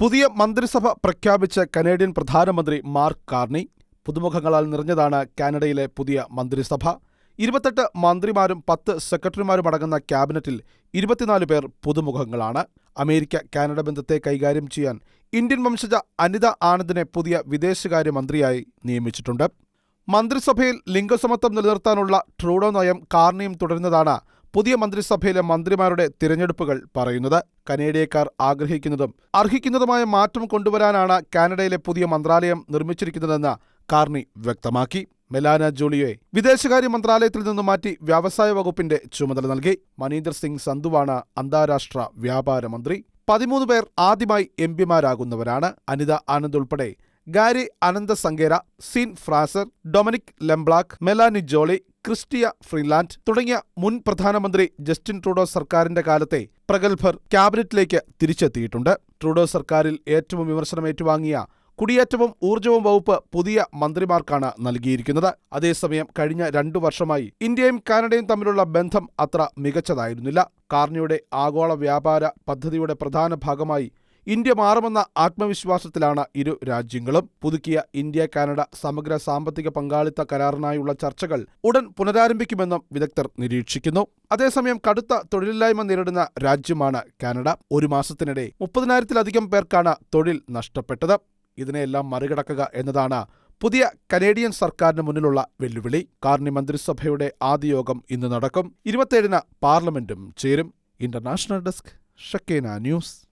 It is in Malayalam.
പുതിയ മന്ത്രിസഭ പ്രഖ്യാപിച്ച കനേഡിയൻ പ്രധാനമന്ത്രി മാർക്ക് കാർണി പുതുമുഖങ്ങളാൽ നിറഞ്ഞതാണ് കാനഡയിലെ പുതിയ മന്ത്രിസഭ. ഇരുപത്തെട്ട് മന്ത്രിമാരും പത്ത് സെക്രട്ടറിമാരും അടങ്ങുന്ന ക്യാബിനറ്റിൽ ഇരുപത്തിനാല് പേർ പുതുമുഖങ്ങളാണ്. അമേരിക്ക കാനഡ ബന്ധത്തെ കൈകാര്യം ചെയ്യാൻ ഇന്ത്യൻ വംശജ അനിത ആനന്ദിനെ പുതിയ വിദേശകാര്യമന്ത്രിയായി നിയമിച്ചിട്ടുണ്ട്. മന്ത്രിസഭയിൽ ലിംഗസമത്വം നിലനിർത്താനുള്ള ട്രൂഡോ നയം കാർണിയും തുടരുന്നതാണ് പുതിയ മന്ത്രിസഭയിലെ മന്ത്രിമാരുടെ തിരഞ്ഞെടുപ്പുകൾ പറയുന്നത്. കനേഡിയക്കാർ ആഗ്രഹിക്കുന്നതും അർഹിക്കുന്നതുമായ മാറ്റം കൊണ്ടുവരാനാണ് കാനഡയിലെ പുതിയ മന്ത്രാലയം നിർമ്മിച്ചിരിക്കുന്നതെന്ന് കാർണി വ്യക്തമാക്കി. മെലാന ജോളിയെ വിദേശകാര്യ മന്ത്രാലയത്തിൽ നിന്നും മാറ്റി വ്യവസായ വകുപ്പിന്റെ ചുമതല നൽകി. മനീന്ദർ സിംഗ് സന്ധുവാണ് അന്താരാഷ്ട്ര വ്യാപാര മന്ത്രി. പതിമൂന്ന് പേർ ആദ്യമായി എം പിമാരാകുന്നവരാണ്. അനിത ആനന്ദ് ഉൾപ്പെടെ Gary Anandasangaree Sean Fraser Dominic LeBlanc Melanie Joly Chrystia Freeland തുടങ്ങിയ മുൻ പ്രധാനമന്ത്രി ജസ്റ്റിൻ ട്രൂഡോ സർക്കാരിന്റെ കാലത്തെ പ്രഗത്ഭർ ക്യാബിനറ്റിലേക്ക് തിരിച്ചെത്തിയിട്ടുണ്ട്. ട്രൂഡോ സർക്കാരിൽ ഏറ്റവും വിമർശനം ഏറ്റുവാങ്ങിയ കുടിയേറ്റവും ഊർജവും വകുപ്പ് പുതിയ മന്ത്രിമാർക്കാണ് നൽകിയിരിക്കുന്നത്. അതേസമയം കഴിഞ്ഞ രണ്ടു വർഷമായി ഇന്ത്യയും കാനഡയും തമ്മിലുള്ള ബന്ധം അത്ര മികച്ചതായിരുന്നില്ല. കാർണിയുടെ ആഗോള വ്യാപാര പദ്ധതിയുടെ പ്രധാന ഭാഗമായി ഇന്ത്യ മാറുമെന്ന ആത്മവിശ്വാസത്തിലാണ് ഇരു രാജ്യങ്ങളും. പുതുക്കിയ ഇന്ത്യ കാനഡ സമഗ്ര സാമ്പത്തിക പങ്കാളിത്ത കരാറിനായുള്ള ചർച്ചകൾ ഉടൻ പുനരാരംഭിക്കുമെന്നും വിദഗ്ധർ നിരീക്ഷിക്കുന്നു. അതേസമയം കടുത്ത തൊഴിലില്ലായ്മ നേരിടുന്ന രാജ്യമാണ് കാനഡ. ഒരു മാസത്തിനിടെ മുപ്പതിനായിരത്തിലധികം പേർക്കാണ് തൊഴിൽ നഷ്ടപ്പെട്ടത്. ഇതിനെയെല്ലാം മറികടക്കുക എന്നതാണ് പുതിയ കനേഡിയൻ സർക്കാരിന് മുന്നിലുള്ള വെല്ലുവിളി. കാർണി മന്ത്രിസഭയുടെ ആദ്യ യോഗം ഇന്ന് നടക്കും. ഇരുപത്തിയേഴിന് പാർലമെന്റും ചേരും. ഇന്റർനാഷണൽ ഡെസ്ക് ഷക്കേന ന്യൂസ്.